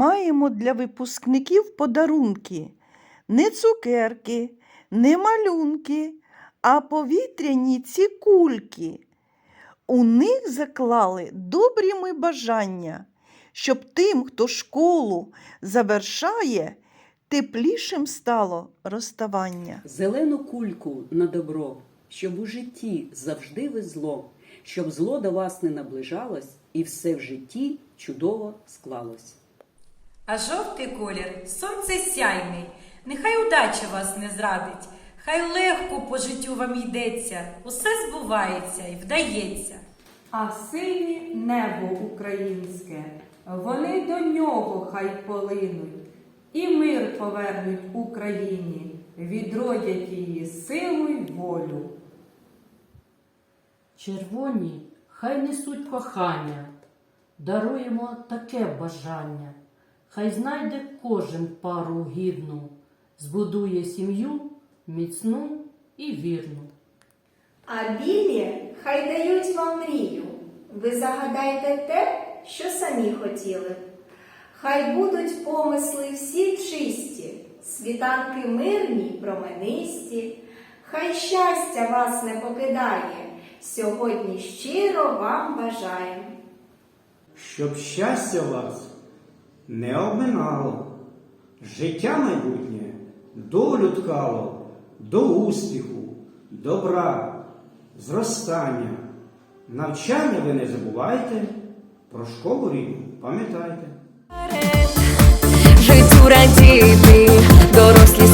маємо для випускників подарунки. Не цукерки, не малюнки, а повітряні ці кульки. У них заклали добрі ми бажання, щоб тим, хто школу завершає, теплішим стало розставання. Зелену кульку на добро, щоб у житті завжди везло, щоб зло до вас не наближалось, і все в житті чудово склалось. А жовтий колір сонце сяйний, нехай удача вас не зрадить, хай легко по життю вам йдеться, усе збувається і вдається. А сині небо українське, вони до нього хай полинуть, і мир повернуть Україні, відродять її силу й волю. Червоні хай несуть кохання, даруємо таке бажання, хай знайде кожен пару гідну, збудує сім'ю міцну і вірну. А білі хай дають вам мрію. Ви загадайте те, що самі хотіли. Хай будуть помисли всі чисті, світанки мирні, променисті. Хай щастя вас не покидає. Сьогодні щиро вам бажаємо. щоб щастя вас не обминало, життя майбутнє долю ткало до успіху, добра, зростання. Навчання ви не забувайте, про школу рідну пам'ятайте. Життю радіти, дорослі